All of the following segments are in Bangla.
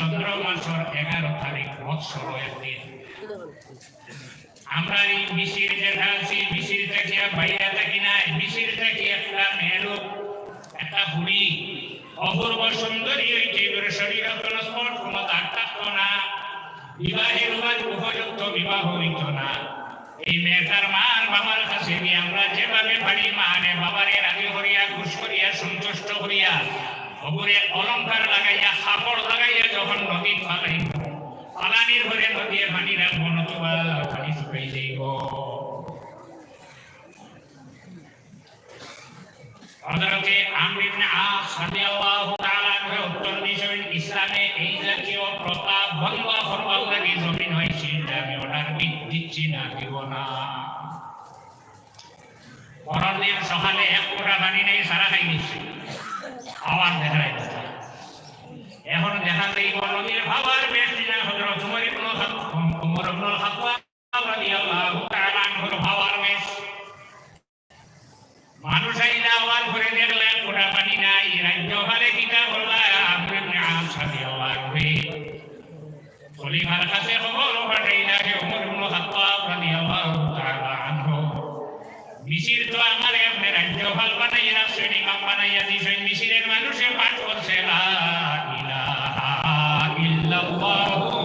চন্দ্র মাসের এগারো তারিখ বৎসর একদিন আমরা এই মিশির যেটা আছি মিশির থেকে বাইরে থাকি না মিশির থেকে একটা মেয়েরও একটা বুড়ি অপূর্ব সুন্দরী হইতে এবারে শরীর কোনো কোনো থাকতো না বিবাহের উপযুক্ত বিবাহ হইতো না। এই মেয়েটার মার বাবার কাছে গিয়ে আমরা যেভাবে পারি মানে বাবারে রাজি করিয়া, খুশ করিয়া, সন্তুষ্ট করিয়া অপরে অলঙ্কার লাগাইয়া, কাপড় লাগাইয়া যখন নদী ফালাই ফালানির ঘরে নদীয়ে পানি রাখব, নতুবা পানি শুকাই যাইব। হযরতে আমর উত্তর ইসলামে এই জাতীয় প্রথা করবার লাগি জমিন আমি দিব না পরের দিন সকালে এক ফোঁটা পানি নেই সারা খাই দেখা যাচ্ছে এখন দেখা নদীর ভাবার হযরত উমর ইবনে খাত্তাব উমর ইবনে খাত্তাব রাদিয়াল্লাহু তাআলা ভাবার মানুষ আইলা আওয়াজ করে দেখলেন পানি নাই। রাজ্য হলে কিনা বললা আপনার রাদিয়াল্লাহু আনহু খলিফার কাছে খবর পাঠাইলা হে উমর ইবনে খাত্তাব রাদিয়াল্লাহু তাআলা আনহু মিশির তো আমার এমনি রাজ্য ভালো বানাইয়া রাখছে নিকাম বানাইয়া দিছে মিশিরের মানুষে পাঠ করছে লা ইলাহা ইল্লাল্লাহু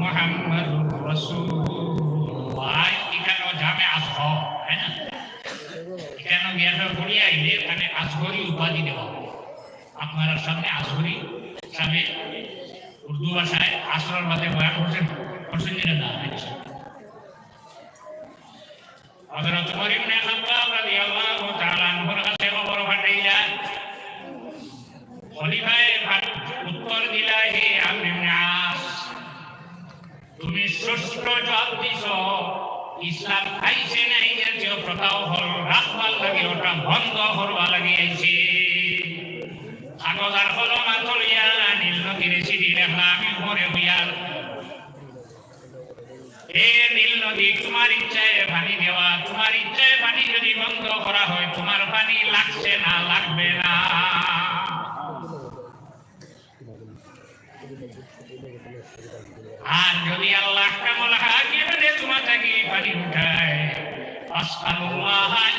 মুহাম্মাদুর রাসূলুল্লাহ এখানে জামে আসো হ্যাঁ না কেন জ্ঞান করিয়া আইলে এখানে আসগরি উপাধি দেওয়া হবে। আপনারা সামনে আসগরি সামনে উর্দু ভাষায় আসরের বাদে বয়ান করছেন করছেন যেটা না খাত্তাব কাছে খবর উত্তর দিলা হে আস, তুমি ইসলাম আইছে না এই জাতীয় প্রথাও হল, রাখবার লাগে, ওটা বন্ধ করবার লাগে আইছে পানি যদি আর যদি আল্লাহ কামল হাকিমে তোমার থেকে পানি উঠায়। আসআলুল্লাহ আন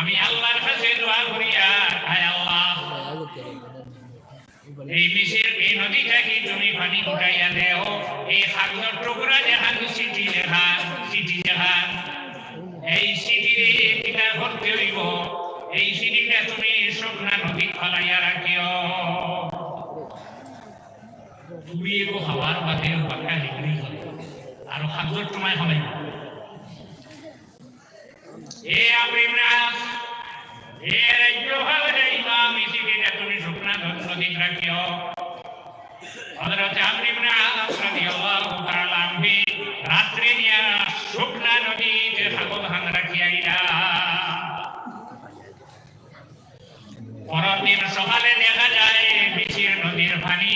আমি আল্লাহর কাছে দোয়া করিয়া আয় আল্লাহ এই বিশের এই নদীটাকে তুমি পানি উঠাইয়া দেও। এই কাগজের টুকরা যেখান চিঠি লেখা চিঠি লেখা এই চিঠিরে কিতা করতে হইব। এই চিঠিটা তুমি শুকনা নদী ফলাইয়া রাখিও। তুমি একো খাবার বাদে বাক্কা হিগড়ি আর কাগজের তোমায় ফলাইব এ আমরিম এ রাজ্য ভাবে ইমাম এই তুমি শুকনা নদী রাখিও। হযরত আমর ইবনে আস রাদিয়াল্লাহু তাআলা আনহু, রাত্রে নিয়া শুকনা নদীতে সাগর রাখিয়া গিলা পরদিন সকালে দেখা যায় মিশির নদীর পানি,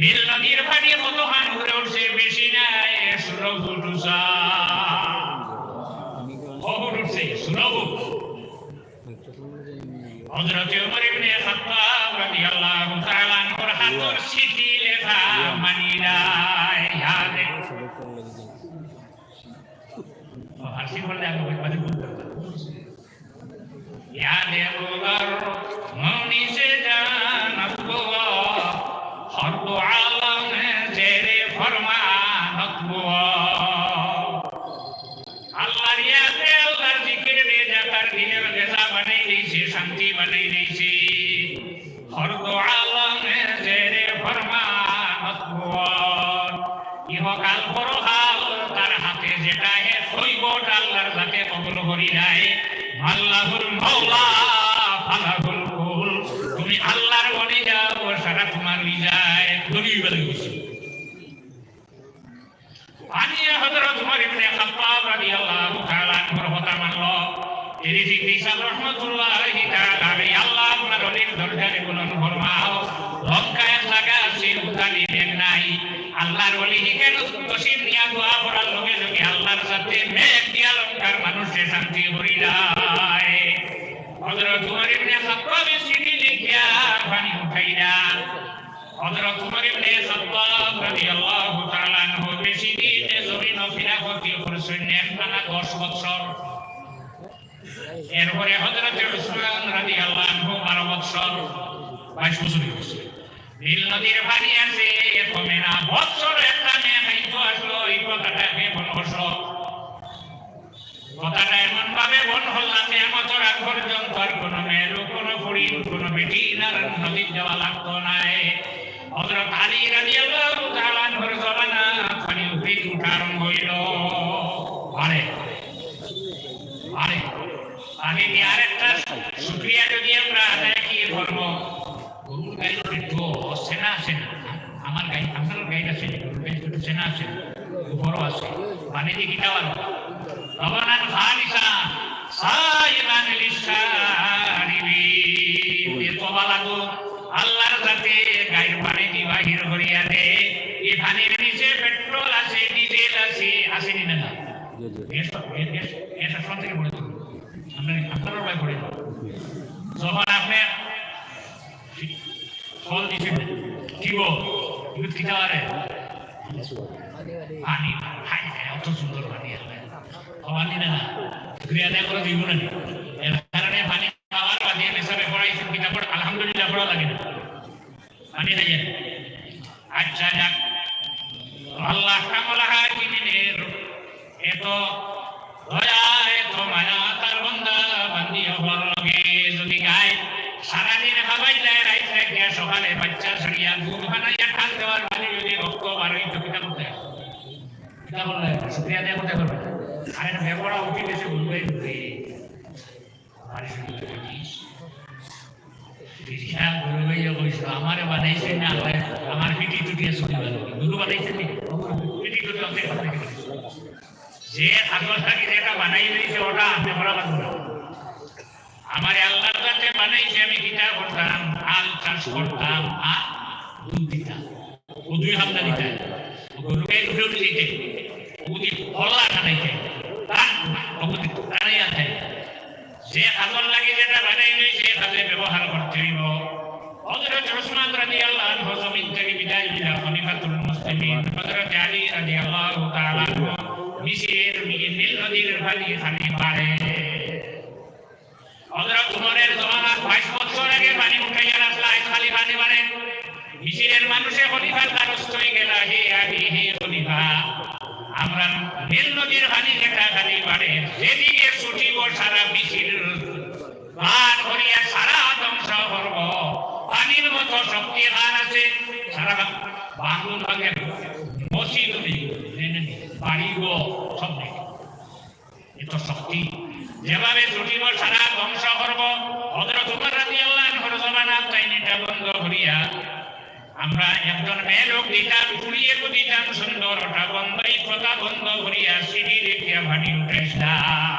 নীল নদীর পানি কত হান ঘুরে উঠছে, বেশি নাই ষোলো ফুট উঁচা কখন উঠছে ষোলো ফুট হযরত উমর ইবনে খাত্তাব রাদিয়াল্লাহু তাআলা আনহুর হাতর চিঠি লেখা মানিলাই ইয়াদে হাসি বললে আমি ওই বাজে বলতে ইয়াদে বুগার তিনি সাহেব রহমতুল্লাহি আলাইহি আল্লাহ আপনার অলির দরজারে বুলন্দ ফরমাও। লঙ্কায় লাগা আছে উদানি দেন নাই। আল্লাহর ওলি কেন তসিম নিয়া দোয়া করার লগে লগে আল্লাহর সাথে মেঘ দিয়া লঙ্কার মানুষে শান্তি হরি যায়। হযরত উমর ইবনে খাত্তাব সিটি লিখিয়া পানি উঠাইরা হযরত উমর ইবনে খাত্তাব রাদিয়াল্লাহু তাআলা আনহু বেশি দিন জমিন ফিরাফতি করছেন একটানা 10 বছর এরপরে হযরত উসমান রাদিয়াল্লাহু আনহু 12 বছর 22 বছর হয়েছে নীল নদীর পানি আছে কমে না বছর একটা মেয়ে খাইতো আসলো, এই কথাটা কেমন হসো কথাটা এমন ভাবে বন হল্লা কেমত রাগ পর্যন্ত আর কোনো মেয়ের, কোনো ফুড়ির কোনো বেটি না নদীর যাওয়া লাগতো না হযরত আলী রাদিয়াল্লাহু তাআলা আনহুর জমানা পানি উঠে উঠা আরম্ভ হইল আরে আরে আগে দিয়ে আরেকটা শুক্রিয়া যদি আমরা আদায় কি করব গরুর গাড়ি একটু সেনা আছে না আমার গাড়ি আপনার গাড়ি আছে গরুর গাড়ি একটু সেনা আছে বড় আছে পানি দিয়ে কিটা পারো রবানান খালিসা সাইরান লিসারিবিন এ তোবা লাগো আল্লাহর সাথে গায়ের পানি দি বাহির করিয়া দে। এই পানির নিচে পেট্রোল আছে, ডিজেল আছে, আসেনি না না। গ্যাস আসমান থেকে তো আমরা আপনারও ভাই পড়ে যখন আপনি ফল দিছেন, কি গো? কিন্তু পারে পানি। সুন্দর পানি পানি না না ক্রিয়া দেয় করে দিব না এর কারণে পানি খাওয়ার আলহামদুলিল্লাহ পড়া লাগে না। পানি আচ্ছা যাক আল্লাহ এত দয়া এত মায়া তার বন্দা লগে যদি গায় সারাদিন খাবাই দেয় রাইত রেখে সকালে বাচ্চা ছাড়িয়া দুধ বানাইয়া ঠাল দেওয়ার মানে যদি রক্ত বার হইতো কিতা করতে কিতা বললে শুক্রিয়া দেয়া করতে পারবে আর এটা ব্যবহার উঠি বেশি বলবে ঢুকে আমারে বানাইছে না আমার পিটি টুটিয়া শুনি ভালো নি যে ছাগল থাকি যেটা বানাই দিয়েছে ওটা আপনি করা না আমার আল্লাহর কাছে বানাইছে আমি কিটা করতাম আল চাষ করতাম আর দুধ দিতাম ও দুই হামদা দিতাম গরুকে উঠে উঠে দিতে ওগুলি ফল্লা খানাইতে তার ওগুলি টানাই আছে। যে খাজল লাগে যেটা বানাই নই সে খাজে ব্যবহার করতে হইব। হযরত উসমান রাদিয়াল্লাহু আনহু জমিন থেকে বিদায় দিলা খলিফাতুল মুসলিমিন। হযরত আলী রাদিয়াল্লাহু তাআলা মিশরের নীল নদীর পানি খালি পারে হযরত উমরের জমানার 22 বছর আগে পানি উঠাইয়া রাখলা খালি পানি মানে মিশরের মানুষে খলিফার দ্বারস্থ হয়ে গেল, হে আলী হে খলিফা। আমরা নীল নদীর পানি যেটা খালি পারে যেদিকে ছুটিব সারা মিশির পার করিয়া সারা ধ্বংস করব। পানির মতো শক্তি হার আছে। সারা বাংলুর ভাগে মসজিদ বাড়িব সব এত শক্তি। যেভাবে ছুটিব সারা ধ্বংস করব হযরত উমর রাদিয়াল্লাহু আনহুর জমানাত তাইনিটা বন্ধ করিয়া আমরা একজন মেয়ে লোক দিতাম কুড়িয়ে দিতাম সুন্দর ওটা বন্ধই কথা বন্ধ করিয়া সিঁড়ি রেখিয়া ভাটি উঠেছিলাম।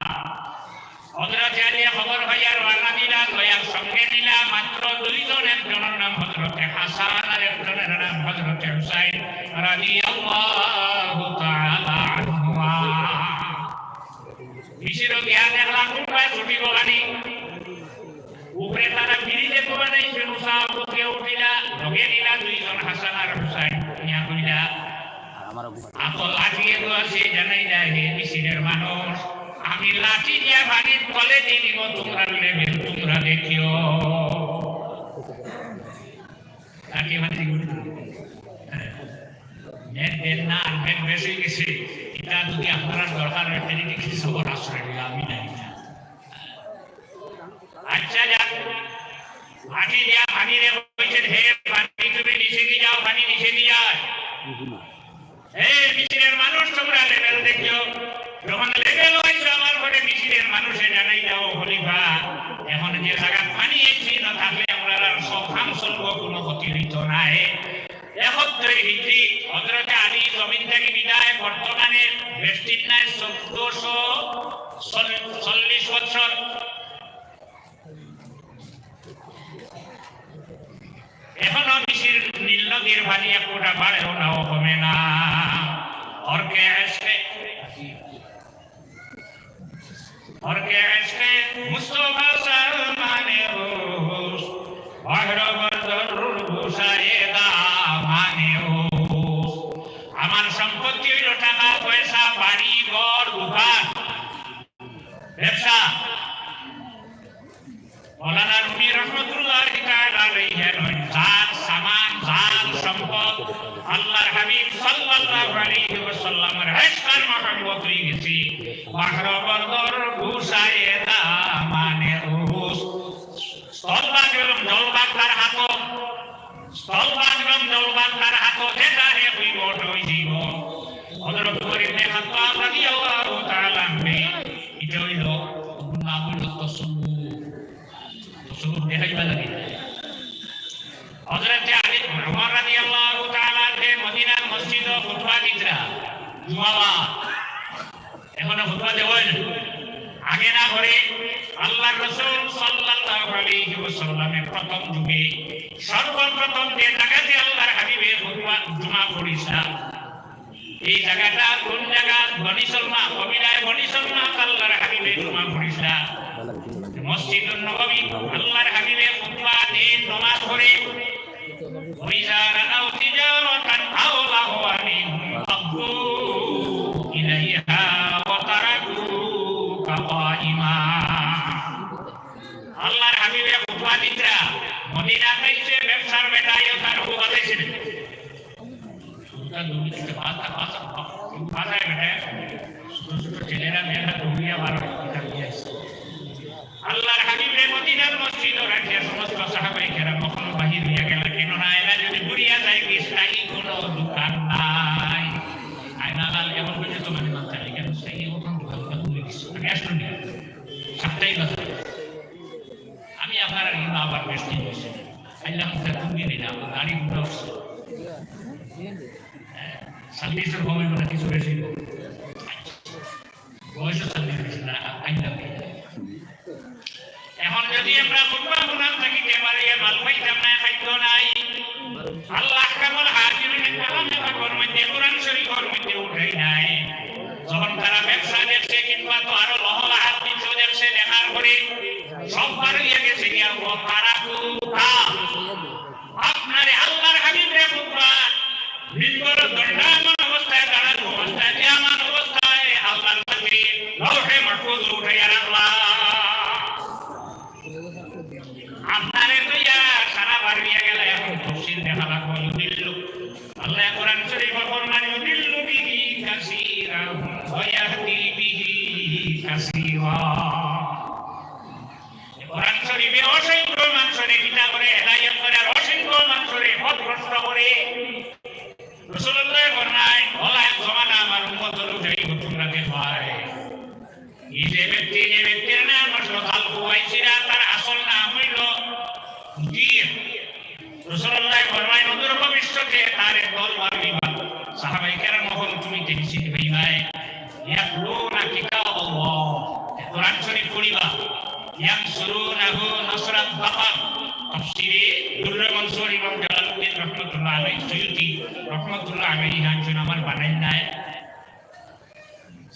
হজরত খবর সঙ্গে মাত্র দুইজন, একজনের নাম হাসান আর একজনের নাম হুসাইন। বিশির গিয়া দেখলাম ছুটিব গানি উপরে তারা উপরে উঠিলা লগে নিলা দুইজন হাসান আর হুসাইন ইয়া কইলা আকল লাগিয়ে তো আছে জানাই না হে মিশিরের মানুষ আমি লাঠি দিয়া ভাগির তলে দিয়ে দিব তোমরা লেভেল তোমরা দেখিও লাঠি ভাঙি নেট দেন না নেট বেশি গেছে এটা যদি আপনার দরকার হয় তাহলে কিছু সবর আশ্রয় দিলে আমি নাই আচ্ছা যাক ভাটি দিয়া ভানি কইছেন হে ভানি তুমি নিচে দিয়ে যাও ভানি নিচে দিয়ে যায় হে মিছিলের মানুষ, তোমরা লেভেল দেখিও। যখন লেভেল হয়েছে আমার ঘরে, মিছিলের মানুষে জানাই যাও খলিফা, এখন যে জায়গা পানি এসছি, না থাকলে আমরা সব কাম কোনো ক্ষতি হইত নাই একত্রে হিজরি হজরতে আলী জমিন থেকে বিদায়, বর্তমানে নাই, চোদ্দশো চল্লিশ বছর এখনও মিশির নীল নদীর পানি এক ফোঁটা বাড়েও নাও কমে না। অর্কে এসে অর্কে এসে মুস্তফা সালমানে রোস অহরবদর রুসায়ে দামানে রোস আমার সম্পত্তি হইল টাকা, পয়সা, বাড়ি, ঘর, দোকান। ব্যবসা। মৌলানা রুমি রহমতুল্লাহ জাত সম্পদ আল্লাহর হাবিব সাল্লাল্লাহু আলাইহি ওয়াসাল্লামের হেসকার মহব্বত হয়ে গেছে বাহরবদর দর দামানে রুস স্থলবাগ এবং জলবাগ তার হাত স্থলবাগ এবং জলবাগ তার হাত যেটা হে হইব ওই জীব হযরত ওমর ইবনে খাত্তাব রাদিয়াল্লাহু তাআলা আনহু এটা হইল নাম হইল তসব্বু তসব্বু দেখাইবা লাগে হযরত আলী ওমর রাদিয়াল্লাহু তাআলা কে মদিনার মসজিদ ও খুতবা দিতরা জুমাবা এখনও খুতবা দেওয়াই না আগে না করে আমার রসুল সাল্লাল্লাহু আলাইহি ওয়াসাল্লামের প্রথম যুগে সর্বপ্রথম যে জায়গাতে আল্লাহর হাবিবের হুতবা, জুমা পড়িছিলাম এই জায়গাটা কোন জায়গা? বনি সলমা কবিলায় বনি সলমা আল্লাহর হাবিবের জুমা পড়িছিলাম মসজিদুন নববী, আল্লাহর হাবিবের হুতবা দিন নমাজ পড়ে। ওই থেকে ব্যবসার বেটাইও তার হুয়া ছিল। পাতায় বেটা ছোট ছোট মসজিদ কখনো বাহির হইয়া গেল। কেন না এরা যদি ঘুরিয়া যায়, কি কোনো দোকান নাই আয়নালাল এমন পর্যন্ত মানে মানতে হয় কেন স্থায়ী মতন দোকান দোকান ঘুরে দিচ্ছে আমি আসলাম না সাপ্তাহিক কথা আমি আপনার কিন্তু আবার বেশ দিন বসে আইলাম তুমি নিলাম গাড়ি উঠে উঠছে। সার্ভিসের কমে মানে কিছু বেশি বয়স সার্ভিস বেশি না আইলাম এখন যদি আমরা খুতবা গুনাহ থাকিতে পারি মাল পাইতাম না খাদ্য নাই। আল্লাহ কেমন হাকিমের কালামে পাকর মধ্যে কোরআন শরীফের মধ্যে উঠাই নাই। যখন তারা ব্যবসা দেখছে কিংবা তো আরও লহলা হাত পিছু দেখছে দেখার পরে, সব পার হইয়া গেছে গিয়া তারা জির রাসূলুল্লাহ ফরমায় কেরাম মহল তুমি দেখছি ভাই ইয়াকলুনা কিতাবাল্লাহ। কোরআন শরীফ পড়িবা ইয়ানসুরুনাহু নাসরাত বাকার তাফসীরে দুররে মনসুর ইমাম আমার বানাই নাই।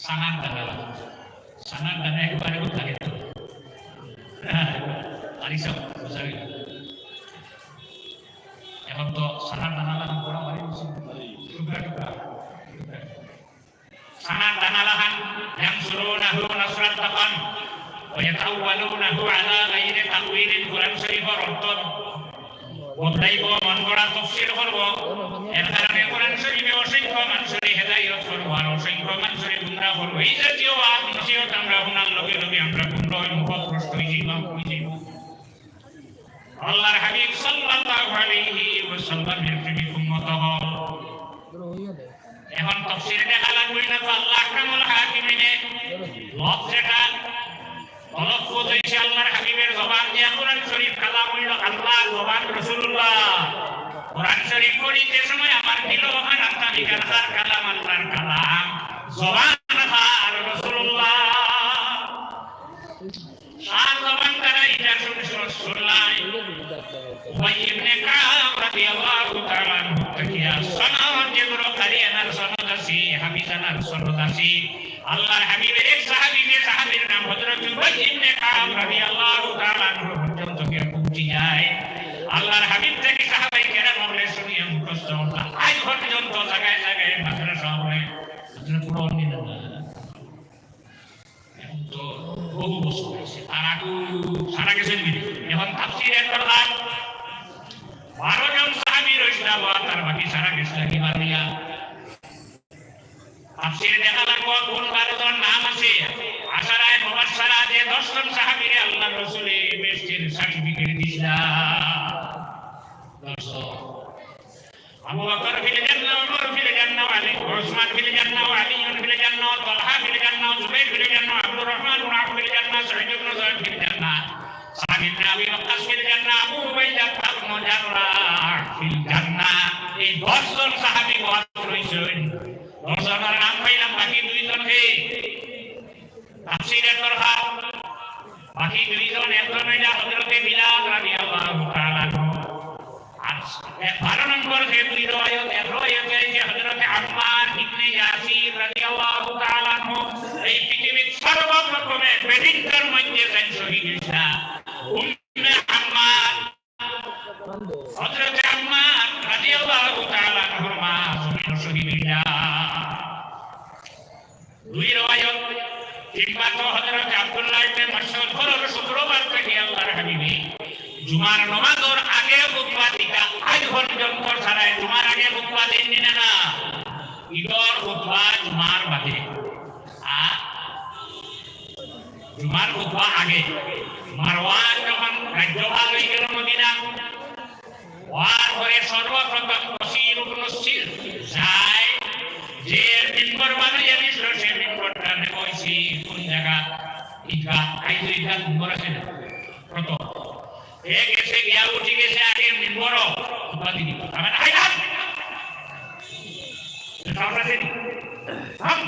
সানাদ দালা সানাদ দানা একবারে থাকে তো আরি sarandahalahan ko lang marimusin. Sarandahalahan, yang surunahu nasrat tapan, wa yatawwalunahu ala ghairi tawilin Quran Sharif rotton. বদলাইব মন করা তফসিল করব এর কারণে কোরআন শরীফে অসংখ্য মানুষের হেদায়ত করব আর অসংখ্য মানুষের গুমরা করব এই জাতীয় আত্মীয় আমরা শুনাম লোকে লোকে আমরা গুমরা মুখত প্রশ্ন হয়েছিলাম আল্লাহর হাবিব সাল্লাল্লাহু আলাইহি এখন তফসির দেখা লাগবে না আল্লাহ আকরামুল হাকিমিনে। হয়েছে আল্লাহর হাবিবের জবান শরীফ আল্লাহ, জবান রাসূলুল্লাহ। শরীফ পড়িতে সময় আমার দিল ওখান আত্মা কালাম আল্লাহর কালাম। জবান আর রাসূলুল্লাহ সার জবান দ্বারা এটা শুনে উবাই ইবনে কাব রাদিয়াল্লাহু তাআলা আনহু তাকিয়া সনদ যেগুলো কারিয়ানার সনদ আছে হাবিজানার সনদ আছে আল্লাহর হাবিবের এক সাহাবী সাহাবীর নাম হযরত উবাই ইবনে কাব রাদিয়াল্লাহু তাআলা আনহু পর্যন্ত গিয়ে পৌঁছে যায়। আল্লাহর হাবিব থেকে সাহাবাই কেরাম বলে, শুনিয়ে মুখস্থ হলো আজ পর্যন্ত জায়গায় জায়গায় মাদ্রাসা হয় পুরো অন্য এখন তো বহু বছর হয়েছে। আর আগু সারা গেছেন এখন তাফসিরের করলাম বারো জন সাহাবি রয়েছিল তার বাকি সারা গেছিল এবার নিয়া তাফসিরে দেখা লাগবো, কোন বারো জন নাম আছে? আশারায় মুবাশশারা যে দশ জন সাহাবীরে আল্লাহ রাসূলে বেশটির সার্টিফিকেট দিছিলা দশ আবু বকর ফিল জান্নাহ ওমর ফিল জান্নাহ আলী, ওসমান ফিল জান্নাহ আলী ফিল জান্নাহ তালহা ফিল জান্নাহ জুবাইর ফিল জান্নাহ আব্দুর রহমান ইবনে ফিল জান্নাহ সাঈদ ইবনে যায়েদ ফিল জান্নাহ সাদ ইবনে আবি ওয়াক্কাস জান্নাহ আবু উবাইদা এই 10 জন সাহাবী ওয়াজ রইছেন 10 জনের নাম পাইলাম বাকি দুইজন কে তাফসীরের তরফা বাকি দুইজন এ গেছে গিয়া উঠি গেছে আগে মিম্বর উপাধি দিব আমি আই না আমরা জানি হাম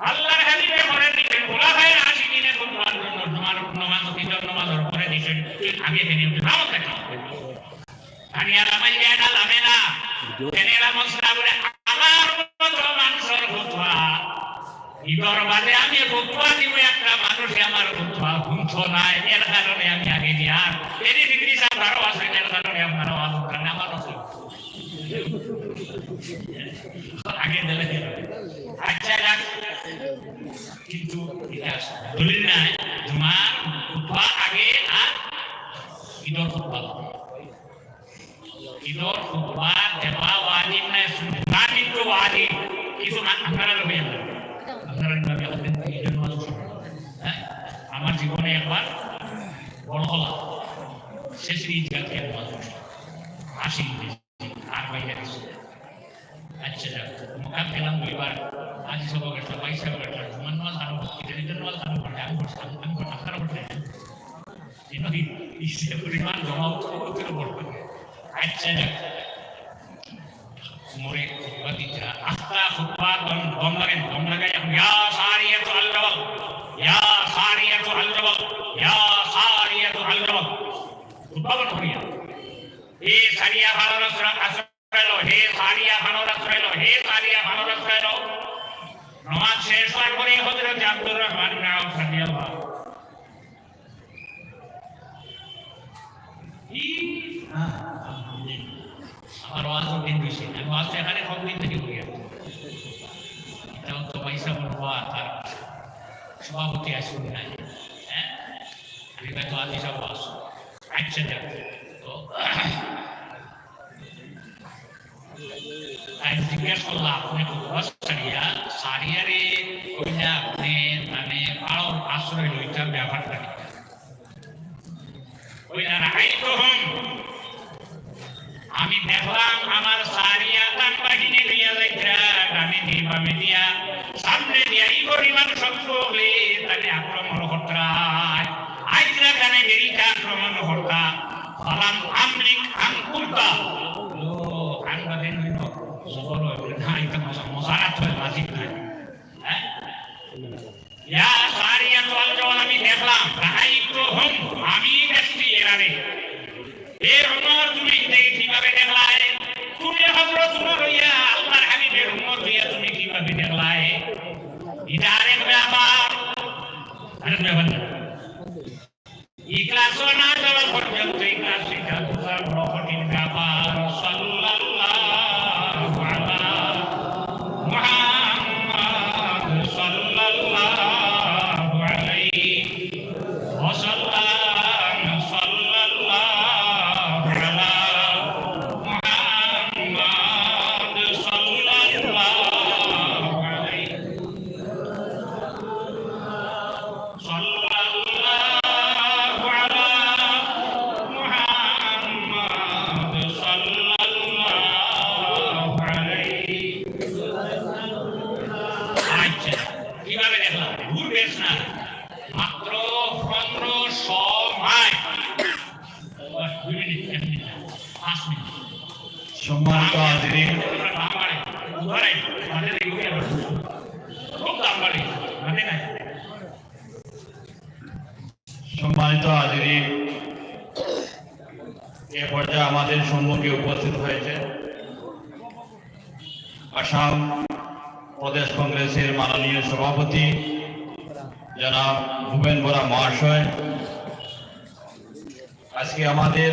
আল্লাহর হাবিবে করে দিবেন বলা হয় আসি দিনে কোন জন্য তোমার নমাজ তিনজন নমাজের পরে দিবেন আগে ফেনে উঠে নাও থাকি আমি আর আমার আগে দিলে আচ্ছা যাক কিন্তু এটা দলিল নাই তোমার ফুটবা আগে আর ঈদর ফুটবা ঈদর ফুটবা দেওয়া ওয়াজিব নাই সুন্নাহ কিন্তু ওয়াজিব। কিছু আপনারা লবে আপনারা কীভাবে ঈদের নামাজ হ্যাঁ? আমার জীবনে একবার বড় হলা শেষ ঈদগাতে নামাজ আসি আর বাইরে আচ্ছা যাক মুখাম পেলাম দুইবার আজ সবক একটা বাইশ সবক একটা জুমান নামাজ আরও এটা ঈদের নামাজ আরও ঘটে আমি ঘটছে আমি আমি ঘটে আপনারা ঘটে কিন্তু ইসে পরিমাণ জমা উত্তর বড় আচ্ছা যাক মোরে খুতবা দিতে আস্তা খুতবা সারিয়া ভালো আশ্রয় হে সারিয়া ভালো সারিয়া ভালো আশ্রয় নমাজ শেষ হওয়ার পরে হযরত আব্দুর রহমান ইবনে আউফ রাদিয়াল্লাহু ই আমার ওয়াজ দিন দিছে আমি ওয়াজ এখানে সব দিন থেকে করি এটাও তো পয়সা তার সভাপতি আসুন নাই। হ্যাঁ? আমি হয়তো আজ সব আসুন। আচ্ছা যাক। তো জিজ্ঞেস করলাম আমি দেখলাম আমার সারিয়া তান বাহিনী আমি দিবামে দিয়া সামনে দিয়া এই পরিমাণ শত্রু হলে তাহলে আক্রমণ করতাম আইতরা কানে দেরিটা আক্রমণ করতাম ফলাম আমলিক ও আন বাদে নইনো সবল হইবে না এটা মশারাত হয়ে বাজিব নাই হ্যাঁ ইয়া সারিয়া তো আল আমি তুমি কীভাবে দেখলাই তুমি হযরত উমর ব্যাপার আরেক ব্যাপার না। না দেওয়া পর্যন্ত ইখলাস শিখা বোঝা আসাম প্রদেশ কংগ্রেসের মাননীয় সভাপতি জনাব ভূপেন বরা মহাশয়। আজকে আমাদের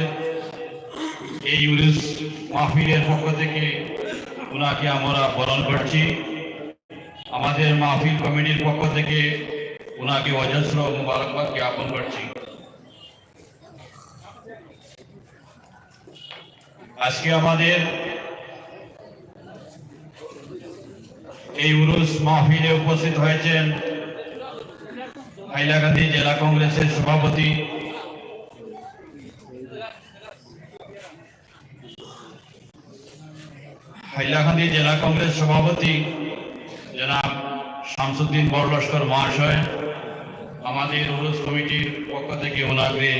এই ইউরুস মাহফিলের পক্ষ থেকে ওনাকে আমরা বরণ করছি। আমাদের মাহফিল কমিটির পক্ষ থেকে ওনাকে অজস্র মুবারকবাদ জ্ঞাপন করছি। আজকে আমাদের এই উরুস মাহফিলে উপস্থিত হয়েছেন হাইলাকান্দি জেলা কংগ্রেসের সভাপতি। হাইলাকান্দি জেলা কংগ্রেস সভাপতি জনাব শামসুদ্দিন বড়লস্কর মহাশয়, আমাদের উরুস কমিটির পক্ষ থেকে ওনাকে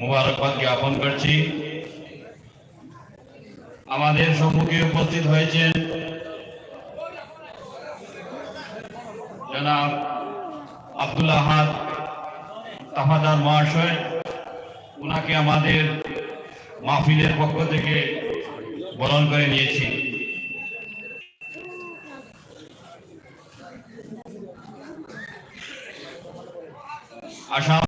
মুবারকবাদ জ্ঞাপন করছি। আমাদের সম্মুখে উপস্থিত হয়েছেন জনাব আব্দুল তাফাদার মহাশয়। ওনাকে আমাদের মাহফিলের পক্ষ থেকে বরণ করে নিয়েছি। আসাম